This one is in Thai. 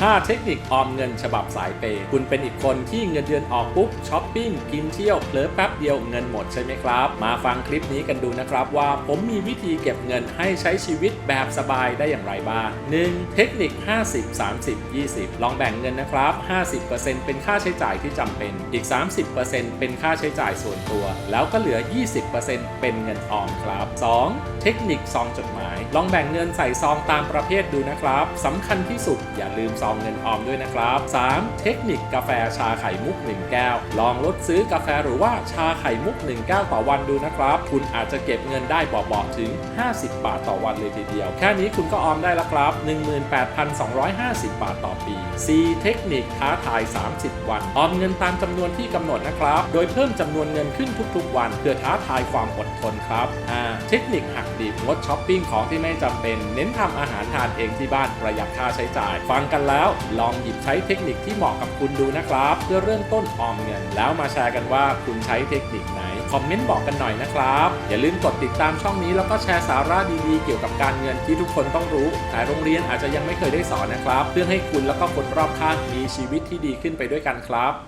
5 เทคนิคออมเงินฉบับสายเปย์คุณเป็นอีกคนที่เงินเดือนออกปุ๊บช้อปปิ้งกินเที่ยวเผลอแป๊บเดียวเงินหมดใช่ไหมครับ มาฟังคลิปนี้กันดูนะครับว่าผมมีวิธีเก็บเงินให้ใช้ชีวิตแบบสบายได้อย่างไรบ้าง 1. เทคนิค 50 30 20 ลองแบ่งเงินนะครับ 50%เป็นค่าใช้จ่ายที่จำเป็น อีก 30%เป็นค่าใช้จ่ายส่วนตัว แล้วก็เหลือ 20%เป็นเงินออมครับ 2. เทคนิคซองจดหมาย ลองแบ่งเงินใส่ซองตามประเภทดูนะครับสำคัญที่สุดอย่าลืมซองเงินออมด้วยนะครับ 3. เทคนิคกาแฟชาไข่มุก 1 แก้ว ลองลดซื้อกาแฟหรือว่าชาไข่มุก 1 แก้วต่อวันดูนะครับ คุณอาจจะเก็บเงินได้เบาๆถึง 50 บาทต่อวันเลยทีเดียว แค่นี้คุณก็ออมได้แล้วครับ 18,250 บาทต่อปี 4. เทคนิคท้าทาย 30 วัน ออมเงินตามจำนวนที่กำหนดนะครับ โดยเพิ่มจำนวนเงินขึ้นทุกๆ วัน เพื่อท้าทายความอดทนครับ 5. เทคนิคหัก ดิบงดช้อปปิ้งของที่ไม่จำเป็น เน้นทำอาหารทานเองที่บ้านประหยัดค่าใช้จ่าย ฟังกันแล้ว ลองหยิบใช้เทคนิคที่เหมาะกับคุณดูนะครับ เพื่อเริ่มต้นออมเงิน แล้วมาแชร์กันว่าคุณใช้เทคนิคไหนคอมเมนต์บอกกันหน่อยนะครับ อย่าลืมกดติดตามช่องนี้แล้วก็แชร์สาระดีๆ เกี่ยวกับการเงินที่ทุกคนต้องรู้แต่โรงเรียนอาจจะยังไม่เคยได้สอนนะครับ เพื่อให้คุณแล้วก็คนรอบข้างมีชีวิตที่ดีขึ้นไปด้วยกันครับ